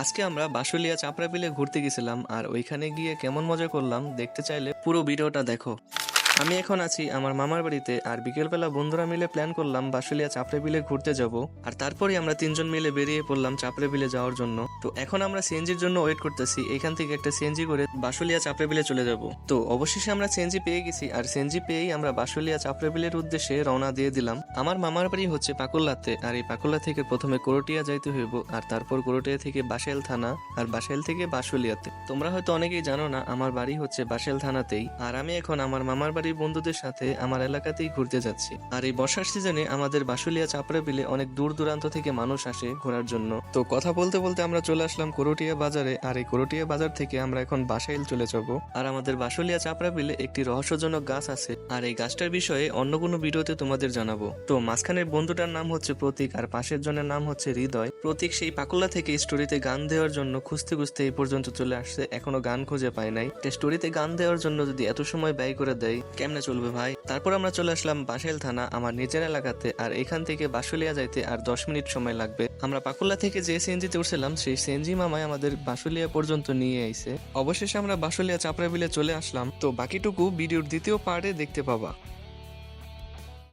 আজকে আমরা বাসুলিয়া চাপড়া পিলে ঘুরতে গেছিলাম আর ওইখানে গিয়ে কেমন মজা করলাম দেখতে চাইলে পুরো ভিডিওটা দেখো। আমি এখন আছি আমার মামার বাড়িতে আর বিকেলবেলা বন্ধুরা মিলে প্ল্যান করলাম বাসুলিয়া চাপড়ে বিলে ঘুরতে যাব। আর তারপরে আমরা তিনজন মিলে বেরিয়ে পড়লাম চাপড়ে বিলে যাওয়ার জন্য। তো এখন আমরা সিএনজির জন্য ওয়েট করতেছি। এখান থেকে একটা সিএনজি করে বাসুলিয়া চাপড়ে বিলে চলে যাব। তো অবশেষে আমরা সিএনজি পেয়ে গেছি। আর সিএনজি পেয়েই আমরা বাসুলিয়া চাপড়ে বিলের উদ্দেশ্যে রওনা দিয়ে দিলাম। আমার মামার বাড়ি হচ্ছে পাকুল্লাতে। আর এই পাকুল্লা থেকে প্রথমে করটিয়া যাইতে হইব। আর তারপর করটিয়া থেকে বাসেল থানা। আর বাসেল থেকে বাসুলিয়াতে তোমরা হয়তো অনেকেই জানো না, আমার বাড়ি হচ্ছে বাসেল থানাতেই। আর আমি এখন আমার মামার বাড়ির বন্ধুদের সাথে আমার এলাকাতেই ঘুরতে যাচ্ছি। আর এই বর্ষার সিজনে আমাদের বাসুলিয়া চাপড়া বিলে অনেক দূর দূরান্ত থেকে মানুষ আসে ঘোরার জন্য। তো কথা বলতে বলতে আমরা চলে আসলাম করটিয়া বাজারে, আর এই করটিয়া বাজার থেকে আমরা এখন বাসাইল চলে যাব। আর আমাদের বাসুলিয়া চাপড়া বিলে একটি রহস্যজনক গাছ আছে। আর এই গাছটার বিষয়ে অন্য কোনো ভিডিওতে তোমাদের জানাব। তো মাঝখানের বন্ধুটার নাম হচ্ছে প্রতীক, আর পাশের জনের নাম হচ্ছে হৃদয়। প্রতীক সেই পাকুলা থেকে স্টোরিতে গান দেওয়ার জন্য খুঁজতে খুঁজতে এই পর্যন্ত চলে আসছে, এখনও গান খুঁজে পায় নাই। স্টোরিতে গান দেওয়ার জন্য যদি এত সময় ব্যয় করে দেয় কেমনে চলবে ভাই? তারপর আমরা চলে আসলাম বাসেল থানা, আমার নিজের এলাকাতে, আর এখান থেকে বাসুলিয়া যাইতে আর দশ মিনিট সময় লাগবে। আমরা পাকুল্লা থেকে যে সিএনজিতে উঠছিলাম, সেই সিএনজি মামাই আমাদের বাসুলিয়া পর্যন্ত নিয়ে আইছে। অবশেষে আমরা বাসুলিয়া চাপড়া বিলে চলে আসলাম। তো বাকিটুকু ভিডিওর দ্বিতীয় পার্টে দেখতে পাবা।